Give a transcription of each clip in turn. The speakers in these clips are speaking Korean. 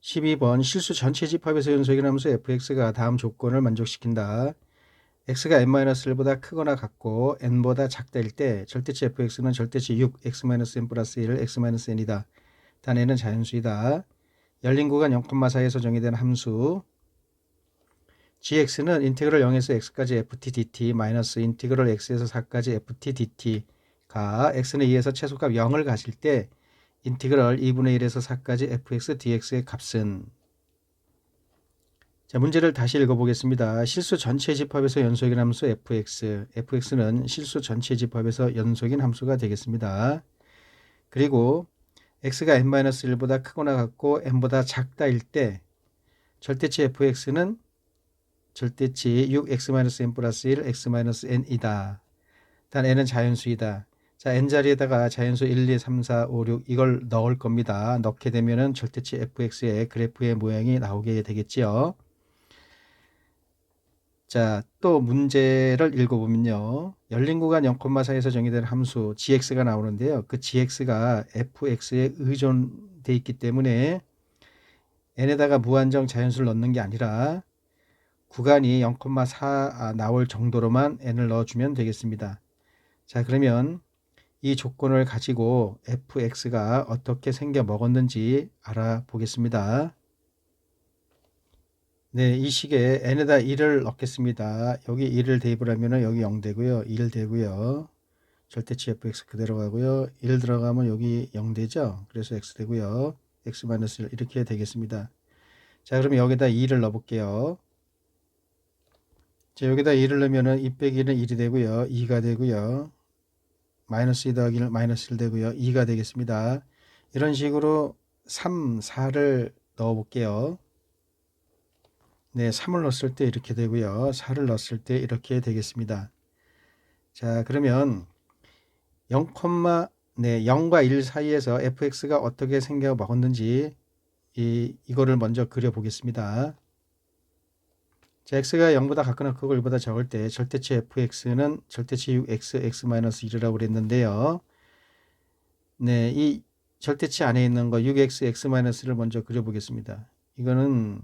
12번 실수 전체 집합에서 연속이 나면서 fx가 다음 조건을 만족시킨다. x가 n-1보다 크거나 같고 n보다 작다일 때 절대치 fx는 절대치 6 x-n 플러스 1 x-n이다. 단 n은 자연수이다. 열린 구간 0,4에서 정의된 함수 gx는 인테그럴 0에서 x까지 ft dt 마이너스 인테그럴 x에서 4까지 ft dt가 x는 2에서 최소값 0을 가질 때 인티그럴 2분의 1에서 4까지 fx dx의 값은 자 문제를 다시 읽어보겠습니다. 실수 전체 집합에서 연속인 함수 fx, fx는 실수 전체 집합에서 연속인 함수가 되겠습니다. 그리고 x가 n-1보다 크거나 같고 n보다 작다일 때 절대치 fx는 절대치 6x-n 플러스 1 x-n이다. 단 n은 자연수이다. 자, n자리에다가 자연수 1, 2, 3, 4, 5, 6 이걸 넣을 겁니다. 넣게 되면은 절대치 fx의 그래프의 모양이 나오게 되겠지요. 자, 또 문제를 읽어보면요. 열린 구간 0,4에서 정의된 함수 gx가 나오는데요. 그 gx가 fx에 의존돼 있기 때문에 n에다가 무한정 자연수를 넣는 게 아니라 구간이 0,4 나올 정도로만 n을 넣어주면 되겠습니다. 자, 그러면 이 조건을 가지고 fx가 어떻게 생겨 먹었는지 알아보겠습니다. 네, 이 식에 n에다 1을 넣겠습니다. 여기 1을 대입을 하면 여기 0 되고요. 1 되고요. 절대치 fx 그대로 가고요. 1 들어가면 여기 0 되죠. 그래서 x 되고요. x-1 이렇게 되겠습니다. 자, 그러면 여기다 2를 넣어볼게요. 자, 여기다 2를 넣으면 2 빼기는 1이 되고요. 2가 되고요. 마이너스 2 더하기 1 마이너스 1 되고요. 2가 되겠습니다. 이런 식으로 3, 4를 넣어 볼게요. 네, 3을 넣었을 때 이렇게 되고요. 4를 넣었을 때 이렇게 되겠습니다. 자, 그러면 0, 네, 0과 1 사이에서 fx가 어떻게 생겨 먹었는지 이, 이거를 먼저 그려 보겠습니다. 자, x가 0보다 같거나 크고 1보다 적을 때 절대치 fx는 절대치 6x, x-1이라고 그랬는데요. 네, 이 절대치 안에 있는 거 6x, x-를 먼저 그려보겠습니다. 이거는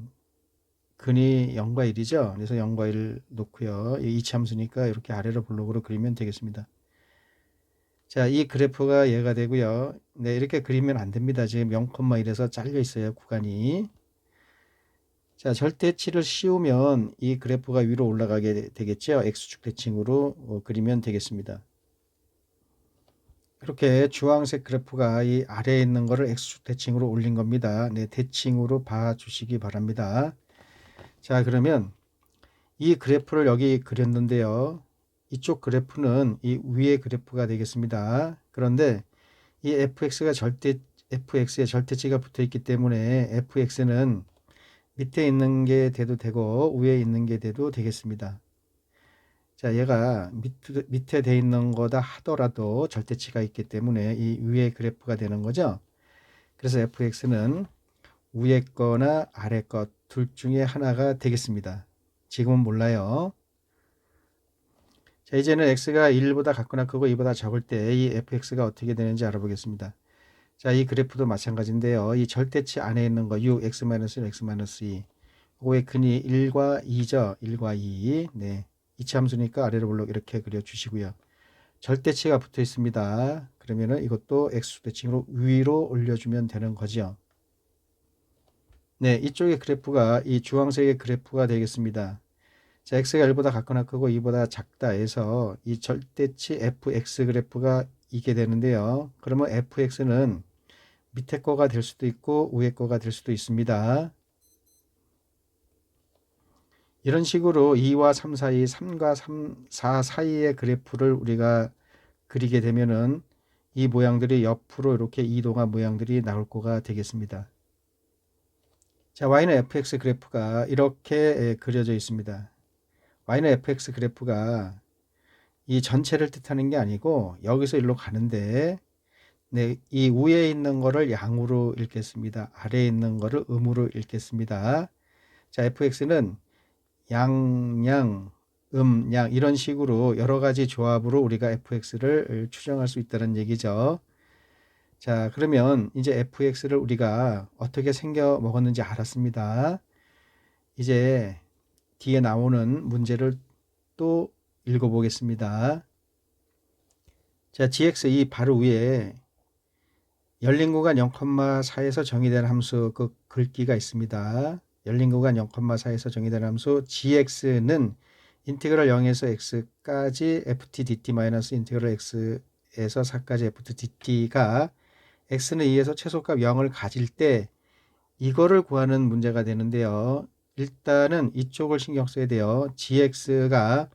근이 0과 1이죠. 그래서 0과 1 놓고요. 이 이치함수니까 이렇게 아래로 블록으로 그리면 되겠습니다. 자, 이 그래프가 얘가 되고요. 네, 이렇게 그리면 안 됩니다. 지금 0,1에서 잘려 있어요. 구간이. 자, 절대치를 씌우면 이 그래프가 위로 올라가게 되겠죠. X축 대칭으로 어, 그리면 되겠습니다. 이렇게 주황색 그래프가 이 아래에 있는 거를 X축 대칭으로 올린 겁니다. 네, 대칭으로 봐주시기 바랍니다. 자, 그러면 이 그래프를 여기 그렸는데요. 이쪽 그래프는 이 위의 그래프가 되겠습니다. 그런데 이 fx가 절대 fx에 절대치가 붙어 있기 때문에 fx는 밑에 있는 게 돼도 되고 위에 있는 게 돼도 되겠습니다. 자, 얘가 밑에, 밑에 돼 있는 거다 하더라도 절대치가 있기 때문에 이 위에 그래프가 되는 거죠. 그래서 fx는 위에 거나 아래 것 둘 중에 하나가 되겠습니다. 지금은 몰라요. 자, 이제는 x가 1보다 같거나 크고 2보다 적을 때 이 fx가 어떻게 되는지 알아보겠습니다. 자, 이 그래프도 마찬가지인데요. 이 절대치 안에 있는 거 6, x-1, x-2. 그거의 근이 1과 2죠. 1과 2. 네. 이치 함수니까 아래로 블록 이렇게 그려 주시고요. 절대치가 붙어 있습니다. 그러면은 이것도 x대칭으로 위로 올려 주면 되는 거죠. 네, 이쪽의 그래프가 이 주황색의 그래프가 되겠습니다. 자, x가 1보다 같거나 크고 2보다 작다 해서 이 절대치 fx 그래프가 이게 되는데요. 그러면 fx는 밑에 거가 될 수도 있고 위에 거가 될 수도 있습니다. 이런 식으로 2와 3 사이, 3과 3, 4 사이의 그래프를 우리가 그리게 되면은 이 모양들이 옆으로 이렇게 이동한 모양들이 나올 거가 되겠습니다. 자, y는 fx 그래프가 이렇게 그려져 있습니다. y는 fx 그래프가 이 전체를 뜻하는 게 아니고 여기서 일로 가는데 네, 이 위에 있는 거를 양으로 읽겠습니다. 아래에 있는 거를 음으로 읽겠습니다. 자, fx는 양, 양, 음, 양 이런 식으로 여러 가지 조합으로 우리가 fx를 추정할 수 있다는 얘기죠. 자, 그러면 이제 fx를 우리가 어떻게 생겨 먹었는지 알았습니다. 이제 뒤에 나오는 문제를 또 읽어보겠습니다. 자, gx 이 바로 위에 열린 구간 0,4에서 정의된 함수 그 글귀가 있습니다. 열린 구간 0,4에서 정의된 함수 gx는 인티그럴 0에서 x까지 ft dt 마이너스 인티그럴 x에서 4까지 ft dt가 x는 2에서 최소값 0을 가질 때 이거를 구하는 문제가 되는데요. 일단은 이쪽을 신경 써야 돼요. gx가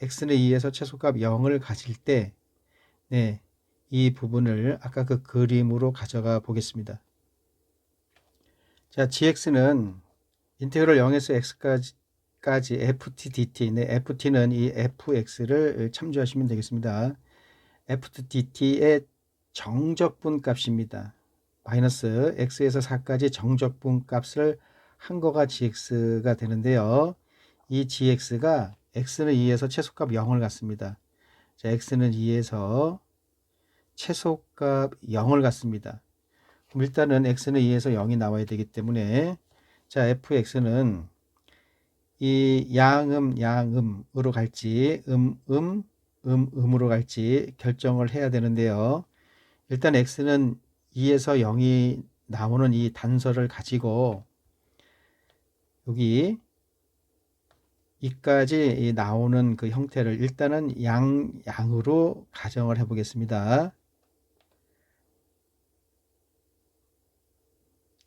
x는 2에서 최소값 0을 가질 때 네, 이 부분을 아까 그 그림으로 가져가 보겠습니다. 자, gx는 인테그럴 0에서 x까지 까지 ft dt 네, ft는 이 fx를 참조하시면 되겠습니다. ft dt의 정적분 값입니다. 마이너스 x에서 4까지 정적분 값을 한 거가 gx가 되는데요. 이 gx가 x는 2에서 최소값 0을 갖습니다. 자, x는 2에서 최소값 0을 갖습니다. 그럼 일단은 x는 2에서 0이 나와야 되기 때문에 자, fx는 이 양음 양음으로 갈지 음음 음, 음으로 갈지 결정을 해야 되는데요. 일단 x는 2에서 0이 나오는 이 단서를 가지고 여기 이까지 나오는 그 형태를 일단은 양, 양으로 가정을 해 보겠습니다.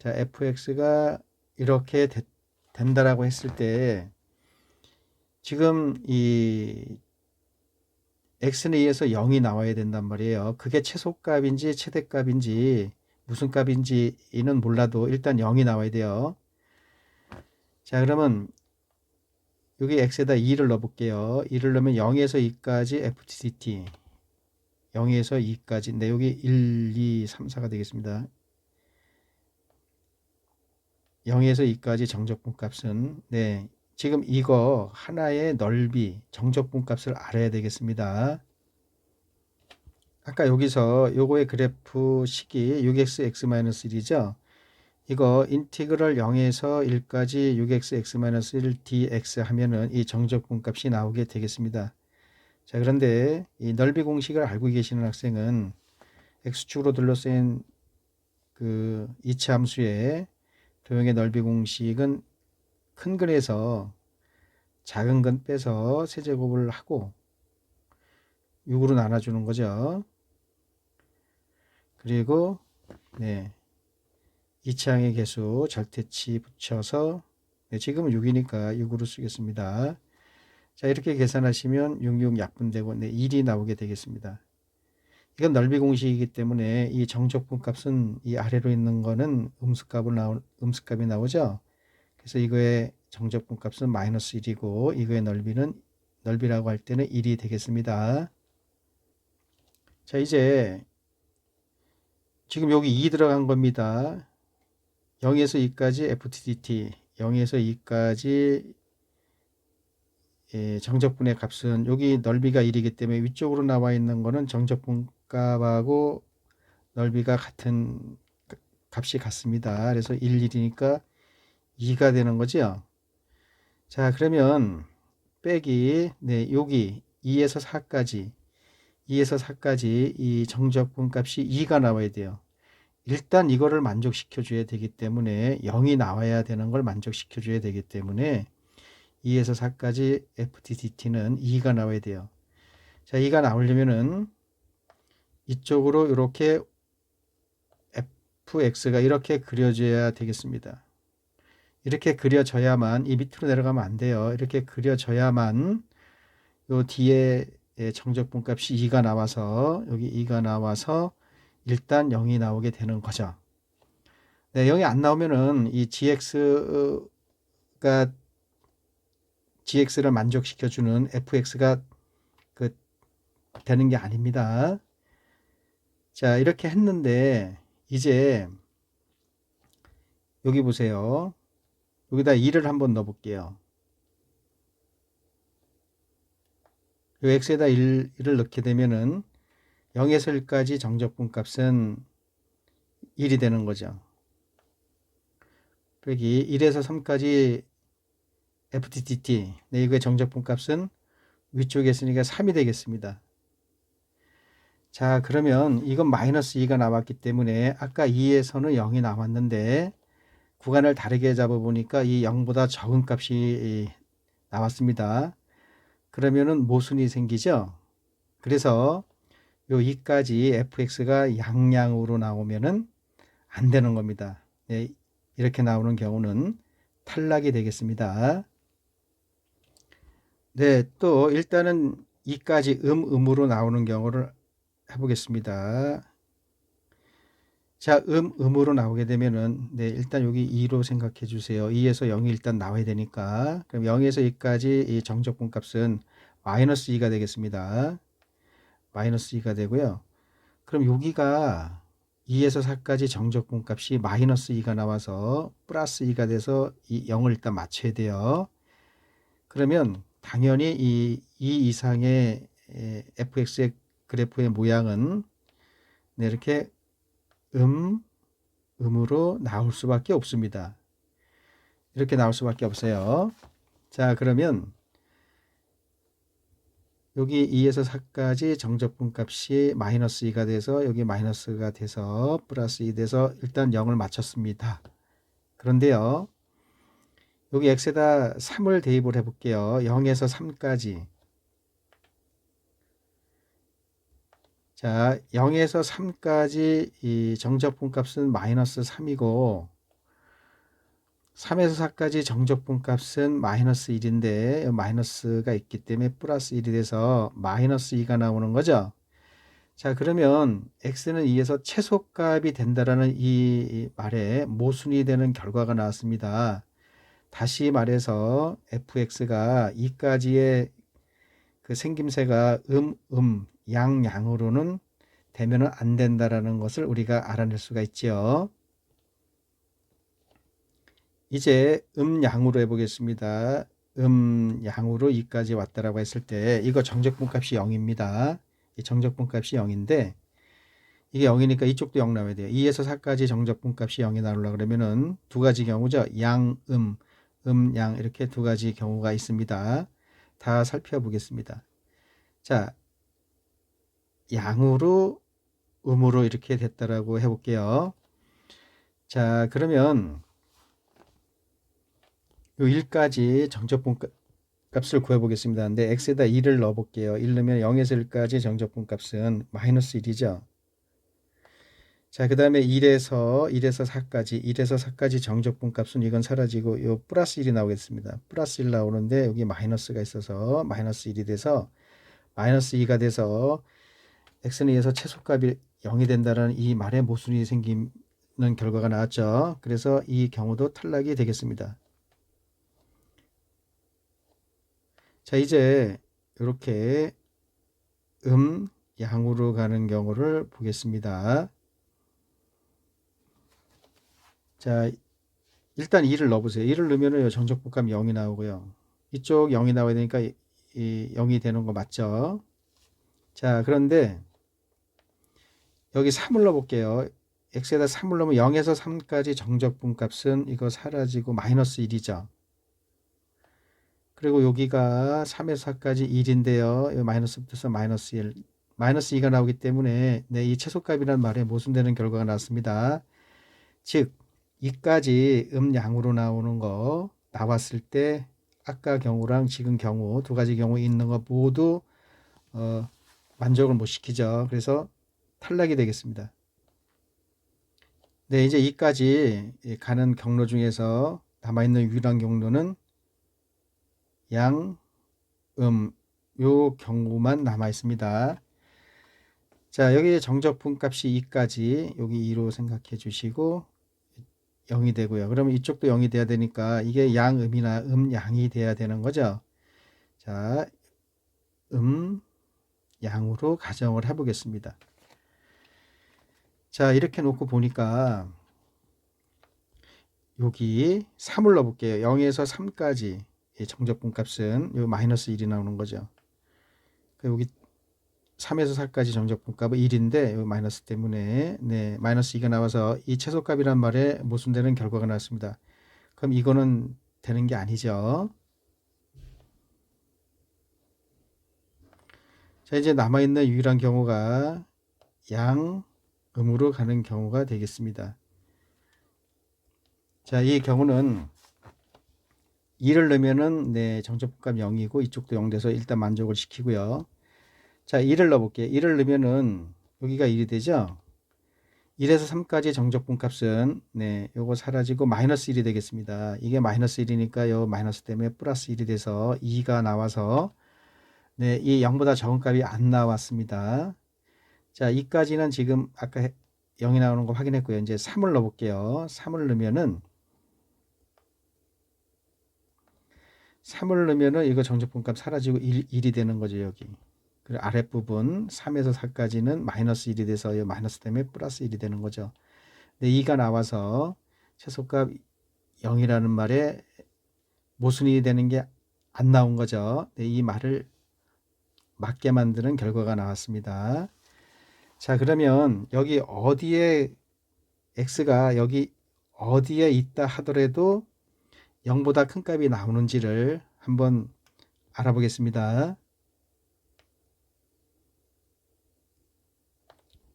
자, fx가 이렇게 됐, 된다라고 했을 때 지금 이 x는 2에서 0이 나와야 된단 말이에요. 그게 최소값인지 최대값인지 무슨 값인지는 몰라도 일단 0이 나와야 돼요. 자 그러면 여기 x에다 2를 넣어볼게요. 2를 넣으면 0에서 2까지 ftdt 0에서 2까지 네 여기 1, 2, 3, 4가 되겠습니다. 0에서 2까지 정적분 값은 네 지금 이거 하나의 넓이 정적분 값을 알아야 되겠습니다. 아까 여기서 요거의 그래프 식이 6x x-1이죠. 이거 인티그럴 0에서 1까지 6x x-1 dx 하면은 이 정적분 값이 나오게 되겠습니다. 자 그런데 이 넓이 공식을 알고 계시는 학생은 x축으로 둘러싸인 그 이차 함수의 도형의 넓이 공식은 큰 근에서 작은 근 빼서 세제곱을 하고 6으로 나눠주는 거죠. 그리고 네, 이차항의 개수 절대치 붙여서 네, 지금은 6이니까 6으로 쓰겠습니다. 자 이렇게 계산하시면 66 약분되고 네, 1이 나오게 되겠습니다. 이건 넓이 공식이기 때문에 이 정적분 값은 이 아래로 있는 거는 음수값을 나오, 음수값이 나오죠. 그래서 이거의 정적분 값은 마이너스 1이고 이거의 넓이는 넓이라고 할 때는 1이 되겠습니다. 자 이제 지금 여기 2 들어간 겁니다. 0에서 2까지 FTDT 0에서 2까지 예, 정적분의 값은 여기 넓이가 1이기 때문에 위쪽으로 나와 있는 거는 정적분 값하고 넓이가 같은 값이 같습니다. 그래서 1, 1이니까 2가 되는 거죠. 자, 그러면 빼기 네, 여기 2에서 4까지 2에서 4까지 이 정적분 값이 2가 나와야 돼요. 일단 이거를 만족시켜 줘야 되기 때문에 0이 나와야 되는 걸 만족시켜 줘야 되기 때문에 2에서 4까지 FTDT는 2가 나와야 돼요. 자, 2가 나오려면은 이쪽으로 이렇게 fx가 이렇게 그려져야 되겠습니다. 이렇게 그려져야만 이 밑으로 내려가면 안 돼요. 이렇게 그려져야만 요 뒤에 정적분 값이 2가 나와서 여기 2가 나와서 일단 0이 나오게 되는 거죠. 네, 0이 안 나오면은 이 gx가 gx를 만족시켜 주는 fx가 그 되는 게 아닙니다. 자, 이렇게 했는데 이제 여기 보세요. 여기다 2를 한번 넣어 볼게요. 요 x에다 1, 을 넣게 되면은 0에서 1까지 정적분 값은 1이 되는 거죠. 빼기 1에서 3까지 FTTT 네, 이거의 정적분 값은 위쪽에 있으니까 3이 되겠습니다. 자 그러면 이건 마이너스 2가 나왔기 때문에 아까 2에서는 0이 나왔는데 구간을 다르게 잡아보니까 이 0보다 적은 값이 나왔습니다. 그러면은 모순이 생기죠. 그래서 요 2까지 fx가 양양으로 나오면은 안 되는 겁니다. 네, 이렇게 나오는 경우는 탈락이 되겠습니다. 네, 또 일단은 2까지 음, 음으로 나오는 경우를 해보겠습니다. 자, 음, 음으로 나오게 되면은, 네, 일단 여기 2로 생각해 주세요. 2에서 0이 일단 나와야 되니까. 그럼 0에서 2까지 이 정적분 값은 마이너스 2가 되겠습니다. 마이너스 2가 되고요. 그럼 여기가 2에서 4까지 정적분 값이 마이너스 2가 나와서 플러스 2가 돼서 이 0을 일단 맞춰야 돼요. 그러면 당연히 이, 2 이상의 fx의 그래프의 모양은 네, 이렇게 음, 음으로 나올 수밖에 없습니다. 이렇게 나올 수밖에 없어요. 자, 그러면 여기 2에서 4까지 정적분 값이 마이너스 2가 돼서 여기 마이너스가 돼서 플러스 2 돼서 일단 0을 맞췄습니다. 그런데요. 여기 x에다 3을 대입을 해 볼게요. 0에서 3까지 자, 0에서 3까지 이 정적분 값은 마이너스 3이고 3에서 4까지 정적분 값은 마이너스 1인데 마이너스가 있기 때문에 플러스 1이 돼서 마이너스 2가 나오는 거죠. 자, 그러면 x는 2에서 최소값이 된다라는 이 말에 모순이 되는 결과가 나왔습니다. 다시 말해서 fx가 2까지의 그 생김새가 음, 음, 양, 양으로는 되면 안 된다라는 것을 우리가 알아낼 수가 있지요. 이제 음, 양으로 해보겠습니다. 음, 양으로 2까지 왔다라고 했을 때 이거 정적분 값이 0입니다. 이 정적분 값이 0인데 이게 0이니까 이쪽도 0 나와야 돼요. 2에서 4까지 정적분 값이 0이 나오려 그러면은 두 가지 경우죠. 양, 음, 음, 양 이렇게 두 가지 경우가 있습니다. 다 살펴보겠습니다. 자, 양으로 음으로 이렇게 됐다라고 해볼게요. 자, 그러면 요 1까지 정적분 값을 구해보겠습니다. 근데 x에다 1을 넣어볼게요. 1 넣으면 0에서 1까지 정적분 값은 마이너스 1이죠. 자, 그 다음에 1에서 1에서 4까지 1에서 4까지 정적분 값은 이건 사라지고 요 플러스 1이 나오겠습니다. 플러스 1 나오는데 여기 마이너스가 있어서 마이너스 1이 돼서 마이너스 2가 돼서 x에 의해서 최소값이 0이 된다는 이 말에 모순이 생기는 결과가 나왔죠. 그래서 이 경우도 탈락이 되겠습니다. 자, 이제 이렇게 음, 양으로 가는 경우를 보겠습니다. 자, 일단 2를 넣어보세요. 2를 넣으면 정적분값 0이 나오고요. 이쪽 0이 나와야 되니까 이 0이 되는 거 맞죠? 자, 그런데 여기 3을 넣어 볼게요. x에다 3을 넣으면 0에서 3까지 정적분 값은 이거 사라지고 마이너스 1이죠. 그리고 여기가 3에서 4까지 1인데요. 마이너스 붙어서 마이너스 1. 마이너스 2가 나오기 때문에 네, 이 최소값이라는 말에 모순되는 결과가 나왔습니다. 즉 2까지 음양으로 나오는 거 나왔을 때 아까 경우랑 지금 경우 두 가지 경우 있는 거 모두 어, 만족을 못 시키죠. 그래서 탈락이 되겠습니다. 네, 이제 이까지 가는 경로 중에서 남아있는 유일한 경로는 양, 음, 요 경우만 남아 있습니다. 자, 여기 정적분 값이 2까지 여기 2로 생각해 주시고 0이 되고요. 그러면 이쪽도 0이 돼야 되니까 이게 양, 음이나 음, 양이 돼야 되는 거죠. 자, 음, 양으로 가정을 해 보겠습니다. 자, 이렇게 놓고 보니까 여기 3을 넣어볼게요. 0에서 3까지 정적분 값은 요 마이너스 1이 나오는 거죠. 그 여기 3에서 4까지 정적분값은 1인데 여기 마이너스 때문에 네 마이너스 2가 나와서 이 최소값이란 말에 모순되는 결과가 나왔습니다. 그럼 이거는 되는 게 아니죠. 자 이제 남아있는 유일한 경우가 양 음으로 가는 경우가 되겠습니다. 자 이 경우는 2를 넣으면은 네 정적분값 0이고 이쪽도 0 돼서 일단 만족을 시키고요. 자 2를 넣어 볼게요. 2를 넣으면은 여기가 1이 되죠. 1에서 3까지 정적분값은 네 요거 사라지고 마이너스 1이 되겠습니다. 이게 마이너스 1이니까 요 마이너스 때문에 플러스 1이 돼서 2가 나와서 네, 이 0보다 적은 값이 안 나왔습니다. 자, 2까지는 지금 아까 0이 나오는 거 확인했고요. 이제 3을 넣어볼게요. 3을 넣으면은 3을 넣으면은 이거 정적분값 사라지고 1, 1이 되는 거죠, 여기. 그리고 아랫부분 3에서 4까지는 마이너스 1이 돼서 이 마이너스 때문에 플러스 1이 되는 거죠. 근데 2가 나와서 최소값 0이라는 말에 모순이 되는 게 안 나온 거죠. 네, 이 말을 맞게 만드는 결과가 나왔습니다. 자, 그러면 여기 어디에 x가 여기 어디에 있다 하더라도 0보다 큰 값이 나오는지를 한번 알아보겠습니다.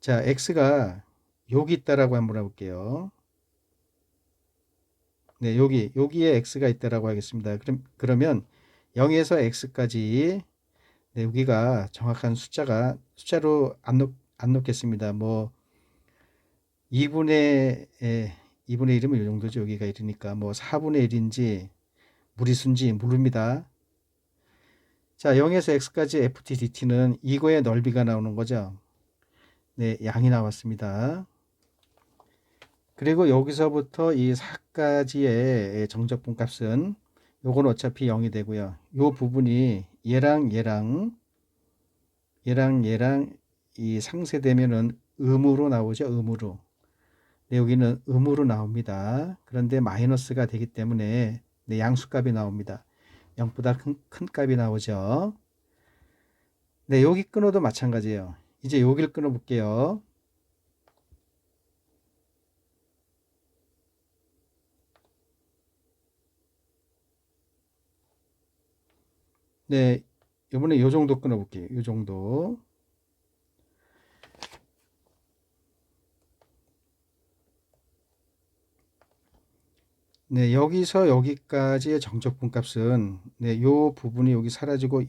자, x가 여기 있다라고 한번 해볼게요. 네, 여기 여기에 x가 있다라고 하겠습니다. 그럼 그러면 0에서 x까지 네, 여기가 정확한 숫자가 숫자로 안, 놓, 안 놓겠습니다. 뭐 2분의 에, 2분의 1이면 이 정도죠. 여기가 1이니까 뭐 4분의 1인지 무리수인지 모릅니다. 자, 0에서 x까지 ft dt는 이거의 넓이가 나오는 거죠. 네, 양이 나왔습니다. 그리고 여기서부터 이 4까지의 정적분 값은 요건 어차피 0이 되고요. 요 부분이 얘랑 얘랑 얘랑 얘랑 이 상쇄되면은 음으로 나오죠. 음으로. 네, 여기는 음으로 나옵니다. 그런데 마이너스가 되기 때문에 네, 양수값이 나옵니다. 0보다 큰, 큰 값이 나오죠. 네, 여기 끊어도 마찬가지예요. 이제 여기를 끊어 볼게요. 네, 이번에 요 정도 끊어 볼게요. 요 정도. 네, 여기서 여기까지의 정적 분 값은 네, 요 부분이 여기 사라지고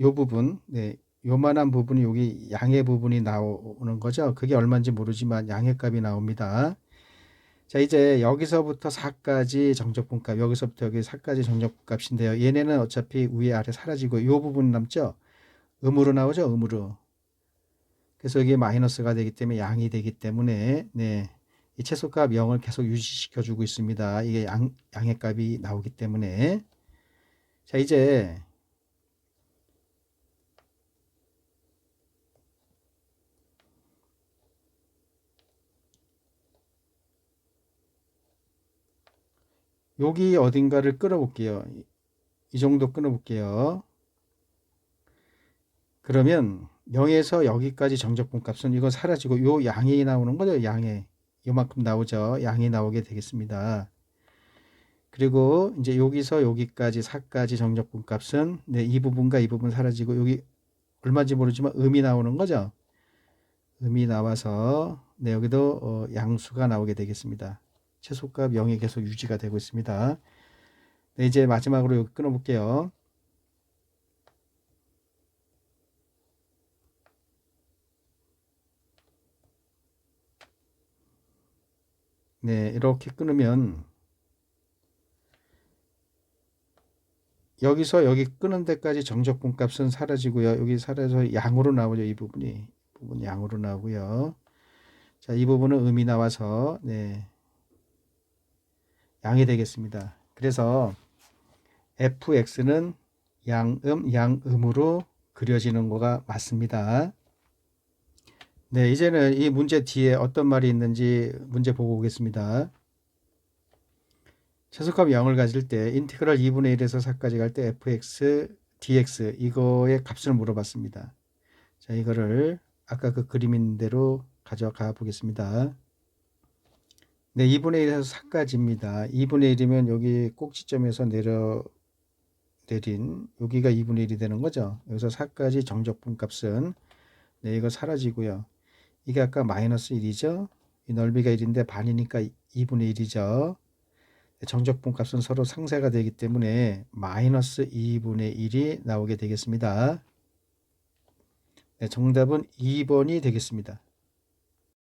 요 부분, 네, 요만한 부분이 여기 양의 부분이 나오는 거죠. 그게 얼마인지 모르지만 양의 값이 나옵니다. 자, 이제 여기서부터 4까지 정적 분값, 여기서부터 여기 4까지 정적 분값인데요. 얘네는 어차피 위에 아래 사라지고 요 부분 남죠? 음으로 나오죠? 음으로. 그래서 여기 마이너스가 되기 때문에 양이 되기 때문에 네. 이 채소값 0을 계속 유지시켜 주고 있습니다. 이게 양, 양의 값이 나오기 때문에 자, 이제 여기 어딘가를 끌어볼게요. 이 정도 끊어볼게요. 그러면 0에서 여기까지 정적분 값은 이거 사라지고 요 양이 나오는 거죠. 양에 요만큼 나오죠. 양이 나오게 되겠습니다. 그리고 이제 여기서 여기까지 4까지 정적분 값은 네, 이 부분과 이 부분 사라지고 여기 얼마인지 모르지만 음이 나오는 거죠. 음이 나와서 네, 여기도 어, 양수가 나오게 되겠습니다. 최소값 0이 계속 유지가 되고 있습니다. 네, 이제 마지막으로 여기 끊어볼게요. 네, 이렇게 끊으면 여기서 여기 끄는 데까지 정적분 값은 사라지고요. 여기 사라져서 양으로 나오죠. 이 부분이. 이 부분 양으로 나오고요. 자, 이 부분은 음이 나와서 네. 양이 되겠습니다. 그래서 fx는 양음, 양음으로 그려지는 거가 맞습니다. 네, 이제는 이 문제 뒤에 어떤 말이 있는지 문제 보고 오겠습니다. 최소값 0을 가질 때 인티그랄 2분의 1에서 4까지 갈 때 fx, dx 이거의 값을 물어봤습니다. 자, 이거를 아까 그 그림인 대로 가져가 보겠습니다. 네, 2분의 1에서 4까지입니다. 2분의 1이면 여기 꼭지점에서 내려 내린 여기가 2분의 1이 되는 거죠. 여기서 4까지 정적분 값은 네, 이거 사라지고요. 이게 아까 마이너스 1이죠. 이 넓이가 1인데 반이니까 2분의 1이죠. 정적분 값은 서로 상쇄가 되기 때문에 마이너스 2분의 1이 나오게 되겠습니다. 네, 정답은 2번이 되겠습니다.